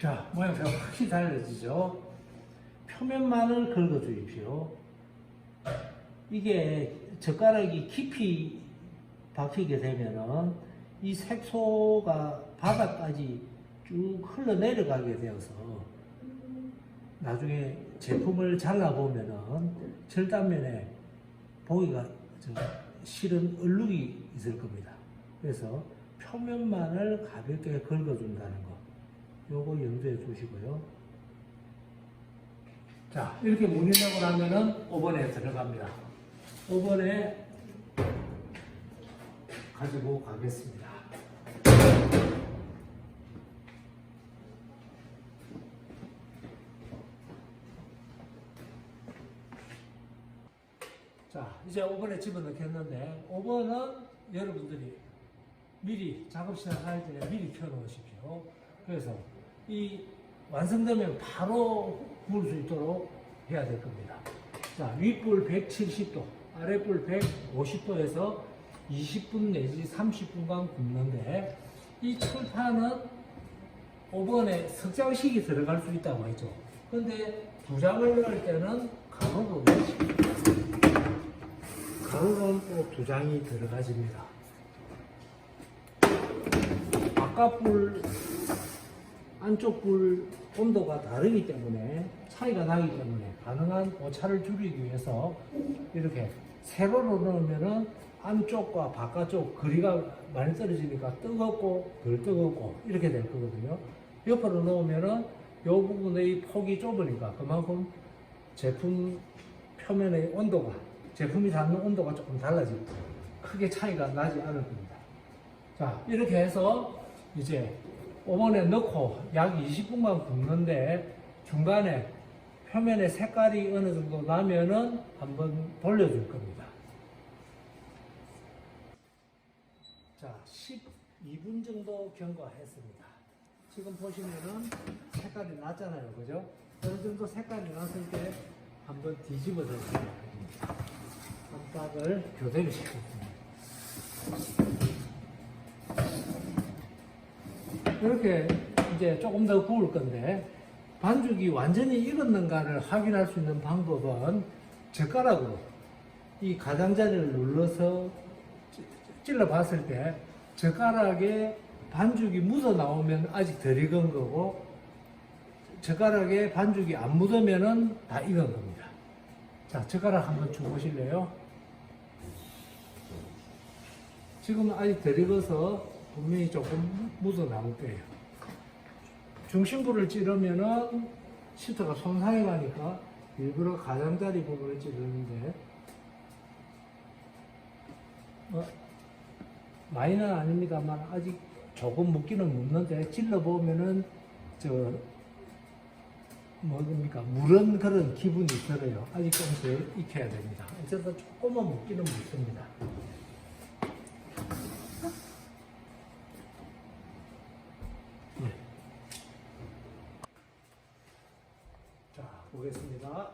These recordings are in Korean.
자, 모양새가 확실히 달라지죠? 표면만을 긁어 주십시오. 이게 젓가락이 깊이 박히게 되면은 이 색소가 바닥까지 쭉 흘러내려가게 되어서 나중에 제품을 잘라보면은 절단면에 보기가 좀 실은 얼룩이 있을 겁니다. 그래서 표면만을 가볍게 긁어준다는 거. 요거 염두에 두시고요. 자, 이렇게 문이 나고 나면은 오븐에 들어갑니다. 오븐에 가지고 가겠습니다. 자, 이제 오븐에 집어넣겠는데, 오븐은 여러분들이 미리 작업 시작할 때 미리 켜놓으십시오. 그래서 이 완성되면 바로 구울 수 있도록 해야 될 겁니다. 자, 윗불 170도, 아랫불 150도에서 20분 내지 30분간 굽는데, 이 철판은 오븐에 석장식이 들어갈 수 있다고 했죠. 근데 두 장을 넣을 때는 가로로. 가로는 꼭 두 장이 들어가집니다. 바깥불, 안쪽 불 온도가 다르기 때문에 차이가 나기 때문에 가능한 오차를 줄이기 위해서 이렇게 세로로 넣으면은 안쪽과 바깥쪽 거리가 많이 떨어지니까 뜨겁고 덜 뜨겁고 이렇게 될 거거든요. 옆으로 넣으면은 이 부분의 폭이 좁으니까 그만큼 제품 표면의 온도가 제품이 닿는 온도가 조금 달라지고 크게 차이가 나지 않을 겁니다. 자 이렇게 해서 이제 오븐에 넣고 약 20분간 굽는데 중간에 표면에 색깔이 어느 정도 나면은 한번 돌려줄 겁니다. 자, 12분 정도 경과했습니다. 지금 보시면은 색깔이 났잖아요. 그죠? 어느 정도 색깔이 났을 때 한번 뒤집어 줍니다. 깜빡을 교대로 시켰습니다. 이렇게 이제 조금 더 구울 건데 반죽이 완전히 익었는가를 확인할 수 있는 방법은 젓가락으로 이 가장자리를 눌러서 찌- 찔러 봤을 때 젓가락에 반죽이 묻어 나오면 아직 덜 익은 거고 젓가락에 반죽이 안 묻으면은 다 익은 겁니다. 자, 젓가락 한번 줘보실래요? 지금은 아직 덜 익어서 분명히 조금 묻어 나올 거예요. 중심부를 찌르면은 시트가 손상해 가니까 일부러 가장자리 부분을 찌르는데 어, 많이는 아닙니다만 아직 조금 묻기는 묻는데 찔러 보면은 저 뭡니까 물은 그런 기분이 들어요. 아직 좀 더 익혀야 됩니다. 어쨌든 조금만 묻기는 묻습니다. 네. 자, 보겠습니다.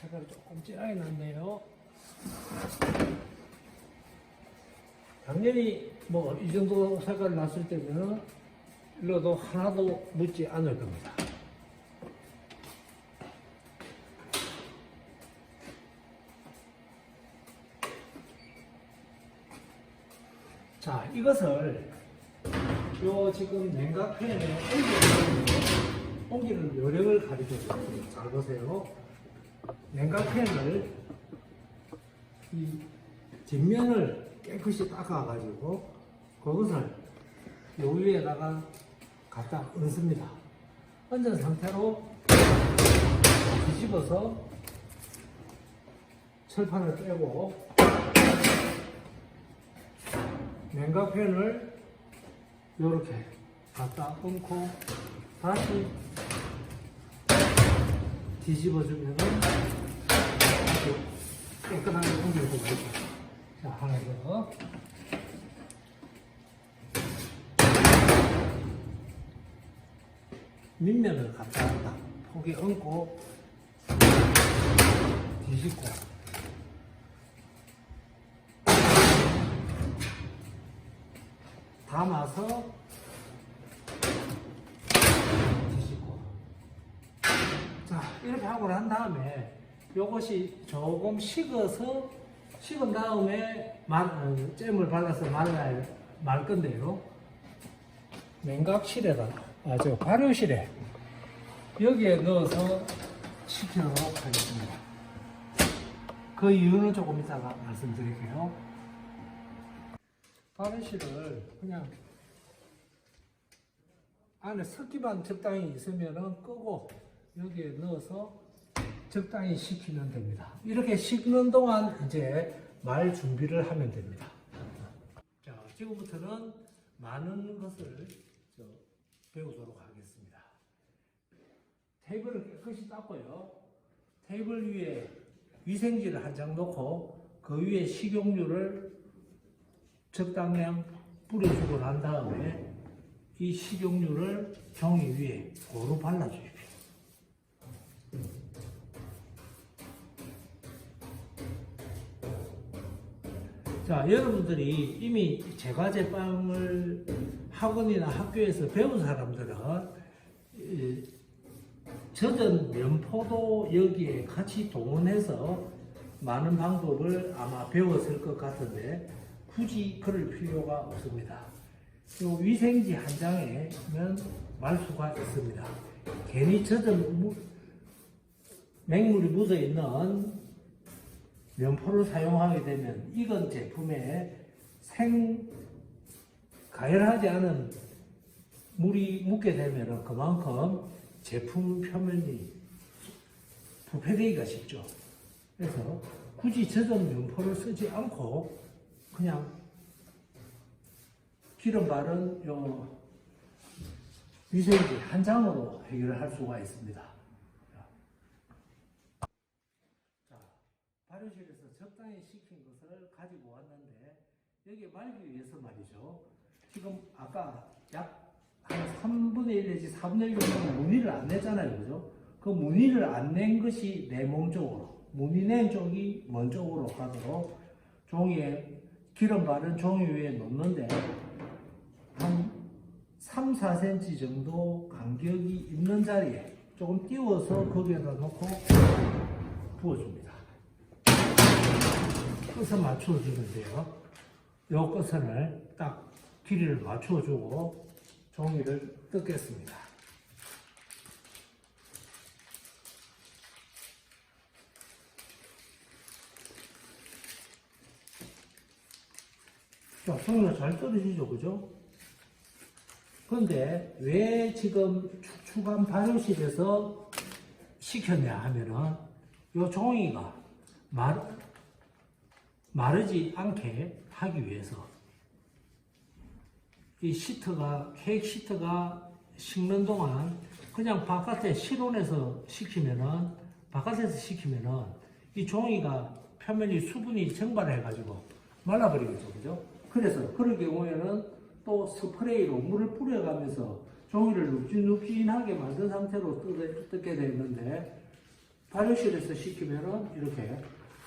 색깔이 조금 진하게 났네요. 당연히 뭐 이 정도 색깔이 났을 때는 일로도 하나도 묻지 않을 겁니다. 자, 이것을 요 지금 냉각팬에 옮기는 요령을 가르쳐 드릴게요. 잘 보세요. 냉각팬을 이 뒷면을 깨끗이 닦아가지고 그것을 요 위에다가 갖다 얹습니다. 얹은 상태로 뒤집어서 철판을 빼고 냉각팬을 이렇게 갖다 얹고 다시 뒤집어주면은 아주 깨끗하게 옮겨주고 있습니다. 자, 하나 더. 밑면을 갖다 딱 폭에 얹고 뒤집고 감아서 뒤집고 자 이렇게 하고 난 다음에 요것이 조금 식어서 식은 다음에 말, 어, 잼을 발라서 말라야 말 건데요. 냉각실에다가 아저 발효실에 여기에 넣어서 식히도록 하겠습니다. 그 이유는 조금 이따가 말씀드릴게요 발효실을 그냥 안에 습기만 적당히 있으면은 끄고 여기에 넣어서 적당히 식히면 됩니다. 이렇게 식는 동안 이제 말 준비를 하면 됩니다. 자, 지금부터는 많은 것을 저 배우도록 하겠습니다. 테이블을 깨끗이 닦고요. 테이블 위에 위생지를 한 장 놓고 그 위에 식용유를 적당량 뿌려주고 난 다음에 이 식용유를 종이 위에 고루 발라주십시오. 자, 여러분들이 이미 제과제빵을 학원이나 학교에서 배운 사람들은 이, 젖은 면포도 여기에 같이 동원해서 많은 방법을 아마 배웠을 것 같은데 굳이 그럴 필요가 없습니다. 요 위생지 한 장에면 말수가 있습니다. 괜히 젖은 무- 맹물이 묻어 있는 면포를 사용하게 되면 익은 제품에 생 가열하지 않은 물이 묻게 되면 그만큼 제품 표면이 부패되기가 쉽죠. 그래서 굳이 젖은 면포를 쓰지 않고 그냥 기름 바른 요 위생지 한 장으로 해결을 할 수가 있습니다. 자, 발효실에서 적당히 식힌 것을 가지고 왔는데 여기에 말기 위해서 말이죠. 지금 아까 약 한 3분의 1 내지 4분의 1 정도 무늬를 안 냈잖아요. 그죠? 그 무늬를 안 낸 것이 내몸 쪽으로, 무늬 낸 쪽이 먼 쪽으로 가도록 종이에 기름 바른 종이 위에 놓는데 한 3, 4cm 정도 간격이 있는 자리에 조금 띄워서 거기에다 놓고 부어줍니다. 끝을 맞춰주면 돼요. 요 끝선을 딱 길이를 맞춰주고 종이를 뜯겠습니다. 자, 종이가 잘 떨어지죠, 그죠? 그런데 왜 지금 축축한 발효실에서 시켰냐 하면은 요 종이가 말, 마르지 않게 하기 위해서 이 시트가 케이크 시트가 식는 동안 그냥 바깥에 실온에서 식히면은 바깥에서 식히면은 이 종이가 표면이 수분이 증발해 가지고 말라버리겠죠 그죠 그래서 그럴 경우에는 또 스프레이로 물을 뿌려가면서 종이를 눅진눅진하게 만든 상태로 뜯- 뜯게 되는데 발효실에서 식히면은 이렇게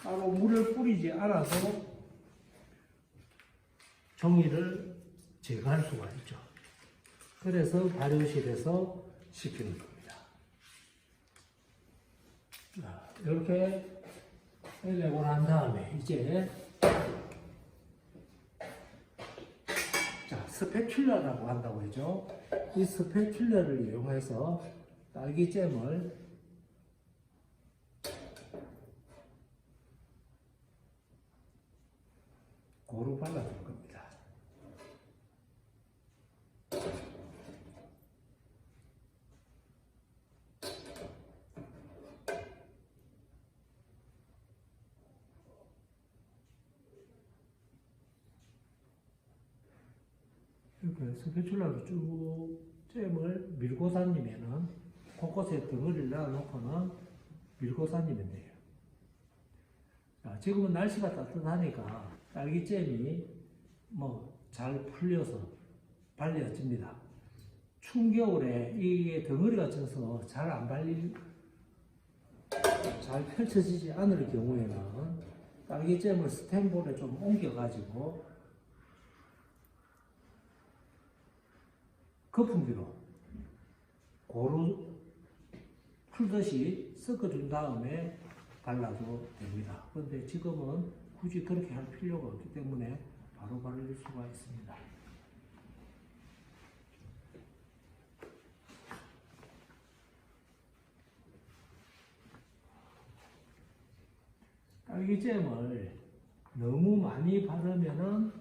따로 물을 뿌리지 않아도 종이를 제거할 수가 있죠. 그래서 발효실에서 식히는 겁니다. 자, 이렇게 내고 난 다음에 이제 자, 스패큘러라고 한다고 했죠. 이 스패큘러를 이용해서 딸기잼을 고루 발라줄 겁니다. 이렇게 스패출라로 쭉 잼을 밀고 다니면은 곳곳에 덩어리를 놔놓고는 밀고 다니면 돼요. 자, 지금은 날씨가 따뜻하니까 딸기잼이 뭐 잘 풀려서 발려집니다. 추운 겨울에 이게 덩어리가 져서 잘 안 발릴, 잘 펼쳐지지 않을 경우에는 딸기잼을 스텐볼에 좀 옮겨가지고 거품기로 고루 풀듯이 섞어준 다음에 발라도 됩니다. 그런데 지금은 굳이 그렇게 할 필요가 없기 때문에 바로 바를 수가 있습니다. 딸기잼을 너무 많이 바르면은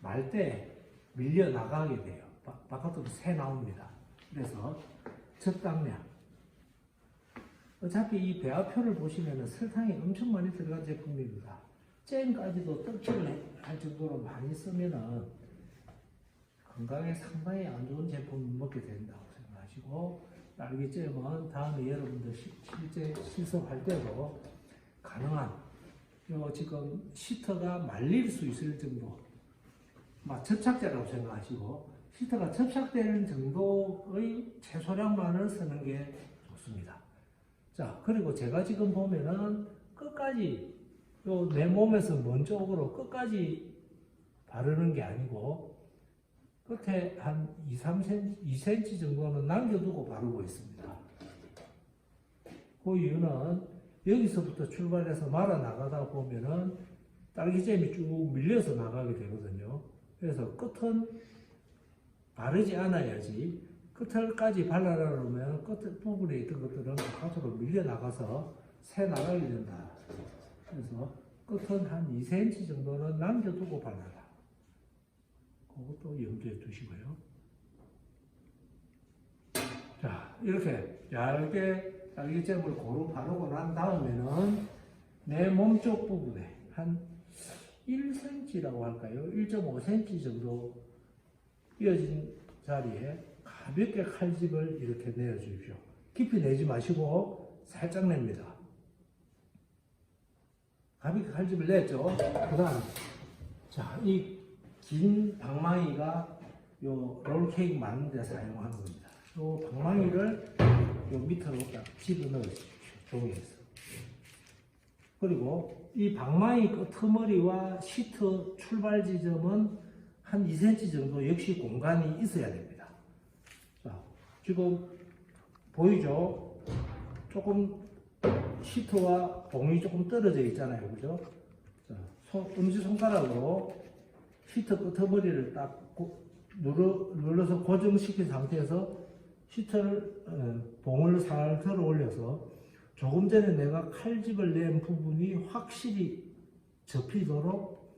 말 때 밀려 나가게 돼요. 바, 바깥으로 새 나옵니다. 그래서 적당량. 어차피 이 배합표를 보시면은 설탕이 엄청 많이 들어간 제품입니다. 잼까지도 떡칠을 할 정도로 많이 쓰면은 건강에 상당히 안 좋은 제품 먹게 된다고 생각하시고 딸기잼은 다음에 여러분들 시- 실제 실습할 때도 가능한 요 지금 시터가 말릴 수 있을 정도 막 접착제라고 생각하시고 시터가 접착되는 정도의 최소량만을 쓰는 게 좋습니다. 자 그리고 제가 지금 보면은 끝까지 요 내 몸에서 먼 쪽으로 끝까지 바르는 게 아니고 끝에 한 2, 3cm, 2cm 정도는 남겨두고 바르고 있습니다. 그 이유는 여기서부터 출발해서 말아 나가다 보면은 딸기잼이 쭉 밀려서 나가게 되거든요. 그래서 끝은 바르지 않아야지 끝을까지 발라놓으면 끝 부분에 있던 것들은 바깥으로 밀려 나가서 새 나가게 된다. 그래서 끝은 한 2cm 정도는 남겨두고 발라라. 그것도 염두에 두시고요. 자, 이렇게 얇게 딸기잼을 고루 바르고 난 다음에는 내 몸쪽 부분에 한 1cm라고 할까요? 1.5cm 정도 이어진 자리에 가볍게 칼집을 이렇게 내어 주십시오. 깊이 내지 마시고 살짝 냅니다. 가볍게 칼집을 냈죠. 그 다음, 자, 이 긴 방망이가 요 롤케이크 만드는 데 사용하는 겁니다. 요 방망이를 요 밑으로 딱 집어 넣으십시오. 종이에서. 그리고 이 방망이 끄트머리와 시트 출발 지점은 한 2cm 정도 역시 공간이 있어야 됩니다. 자, 지금 보이죠? 조금 시트와 봉이 조금 떨어져 있잖아요. 그죠? 자, 손, 엄지손가락으로 시트 끄트머리를 딱 고- 눌러, 눌러서 고정시킨 상태에서 시트를, 어, 봉을 살 들어 올려서 조금 전에 내가 칼집을 낸 부분이 확실히 접히도록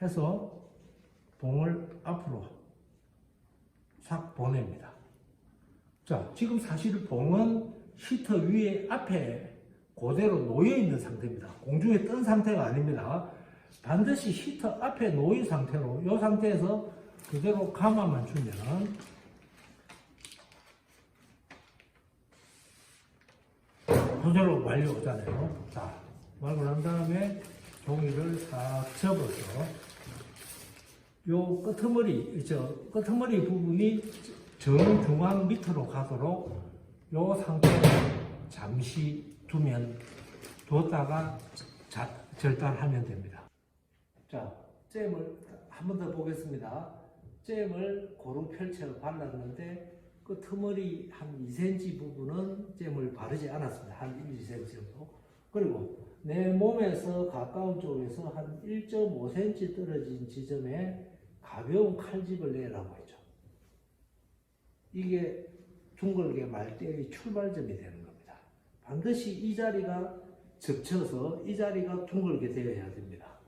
해서 봉을 앞으로 싹 보냅니다. 자, 지금 사실 봉은 히터 위에 앞에 그대로 놓여 있는 상태입니다. 공중에 뜬 상태가 아닙니다. 반드시 히터 앞에 놓인 상태로 이 상태에서 그대로 감아만 주면 그대로 완료잖아요. 자, 난 다음에 종이를 싹 접어서 요 끄트머리, 저 끄트머리 부분이 정중앙 밑으로 가도록 요 상태로 잠시 두면 두었다가 자, 절단하면 됩니다. 자, 잼을 한 번 더 보겠습니다. 잼을 고루 펼쳐 발랐는데 그 틈머리 한 2cm 부분은 잼을 바르지 않았습니다. 한 1, 2cm 정도. 그리고 내 몸에서 가까운 쪽에서 한 1.5cm 떨어진 지점에 가벼운 칼집을 내라고 했죠. 이게 둥글게 말대의 출발점이 되는 겁니다. 반드시 이 자리가 접쳐서 이 자리가 둥글게 되어야 됩니다.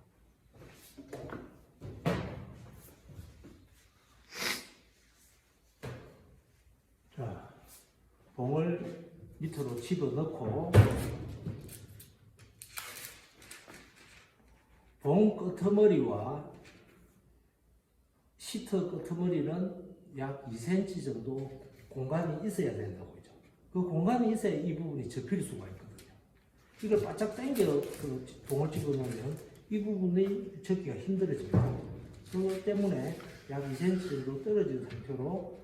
자, 봉을 밑으로 집어넣고 봉 끄트머리와 시트 끄트머리는 약 2cm 정도 공간이 있어야 된다고 하죠. 그 공간이 있어야 이 부분이 접힐 수가 있거든요. 이걸 바짝 당겨 그 봉을 집어넣으면 이 부분이 접기가 힘들어집니다. 그 때문에 약 2cm 정도 떨어진 상태로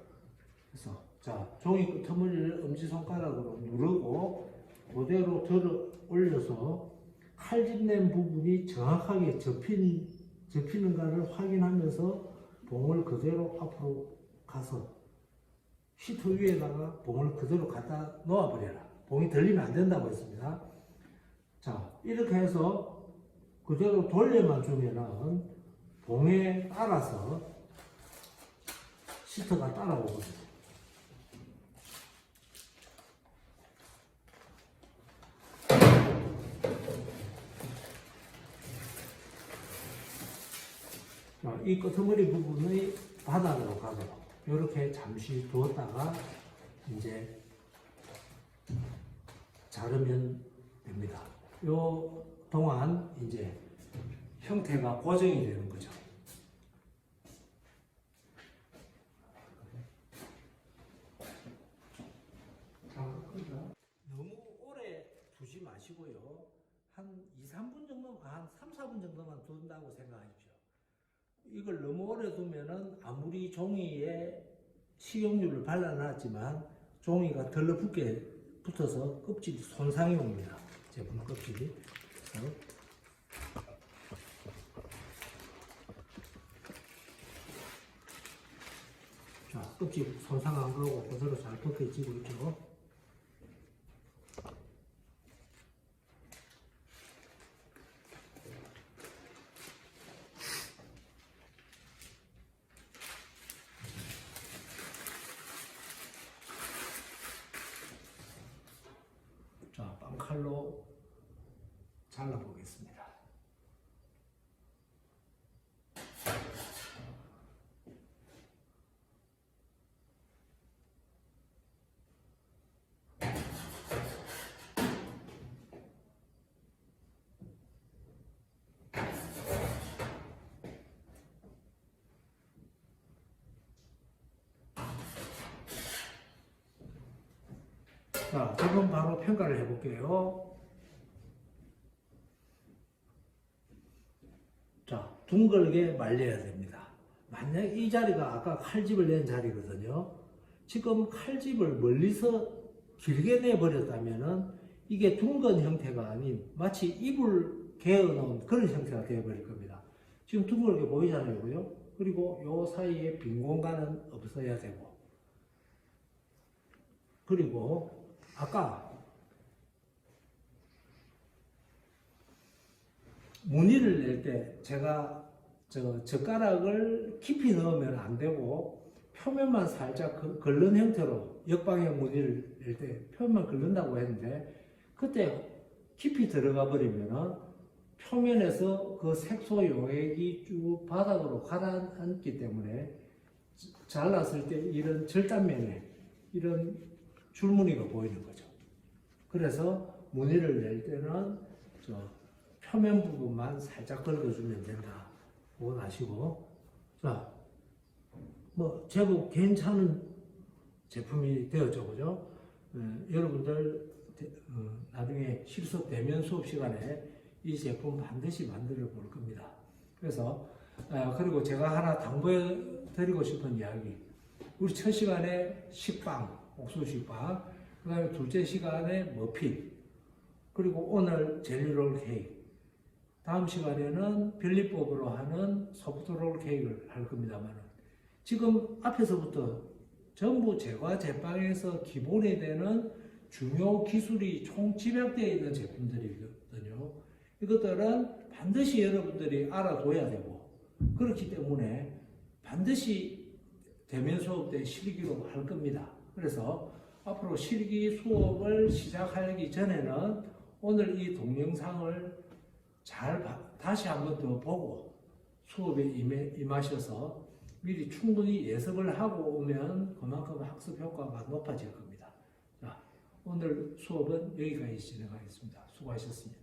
해서 자 종이 끄트머리를 엄지손가락으로 누르고 그대로 들어 올려서 칼집 낸 부분이 정확하게 접힌, 접히는가를 확인하면서 봉을 그대로 앞으로 가서 시트 위에다가 봉을 그대로 갖다 놓아버려라. 봉이 들리면 안 된다고 했습니다. 자, 이렇게 해서 그대로 돌려만 주면은 봉에 따라서 시트가 따라오거든요. 자, 이 끄트머리 부분의 바닥으로 가도록 이렇게 잠시 두었다가 이제 자르면 됩니다. 요 동안 이제 형태가 고정이 되는 거죠. 너무 오래 두지 마시고요. 한 2, 3분 정도, 한 3, 4분 정도만 둔다고 생각하십시오. 이걸 너무 오래 두면은 아무리 종이에 식용유를 발라놨지만 종이가 덜러붙게 붙어서 껍질이 손상이 옵니다. 제품 껍질이. 자, 껍질 손상한 거고 그대로 잘 벗겨지고 있죠. 자, 빵칼로 잘라보겠습니다. 자, 지금 바로 평가를 해볼게요. 자, 둥글게 말려야 됩니다. 만약 이 자리가 아까 칼집을 낸 자리거든요. 지금 칼집을 멀리서 길게 내버렸다면은 이게 둥근 형태가 아닌 마치 이불 개어놓은 그런 형태가 되어버릴 겁니다. 지금 둥글게 보이잖아요. 그죠? 그리고 요 사이에 빈 공간은 없어야 되고. 그리고 아까 무늬를 낼 때 제가 저 젓가락을 깊이 넣으면 안 되고 표면만 살짝 그- 긁는 형태로 역방향 무늬를 낼 때 표면만 긁는다고 했는데 그때 깊이 들어가 버리면은 표면에서 그 색소 용액이 쭉 바닥으로 가라앉기 때문에 잘랐을 때 이런 절단면에 이런 줄무늬가 보이는 거죠. 그래서 무늬를 낼 때는 저 표면 부분만 살짝 긁어주면 된다. 그건 아시고. 자, 뭐, 제법 괜찮은 제품이 되었죠. 그죠? 예, 여러분들, 대- 어, 나중에 실습 대면 수업 시간에 이 제품 반드시 만들어 볼 겁니다. 그래서, 아, 그리고 제가 하나 당부해 드리고 싶은 이야기. 우리 첫 시간에 식빵, 옥수수 식빵, 그 다음에 둘째 시간에 머핀, 그리고 오늘 젤리롤 케이크, 다음 시간에는 변리법으로 하는 소프트롤 케이크를 할 겁니다만 지금 앞에서부터 전부 제과 제빵에서 기본이 되는 중요 기술이 총 집약되어 있는 제품들이거든요. 이것들은 반드시 여러분들이 알아둬야 되고 그렇기 때문에 반드시 대면 수업 때 실기로 할 겁니다. 그래서 앞으로 실기 수업을 시작하기 전에는 오늘 이 동영상을 잘 봐- 다시 한 번 더 보고 수업에 임하셔서 미리 충분히 예습을 하고 오면 그만큼 학습 효과가 높아질 겁니다. 자, 오늘 수업은 여기까지 진행하겠습니다. 수고하셨습니다.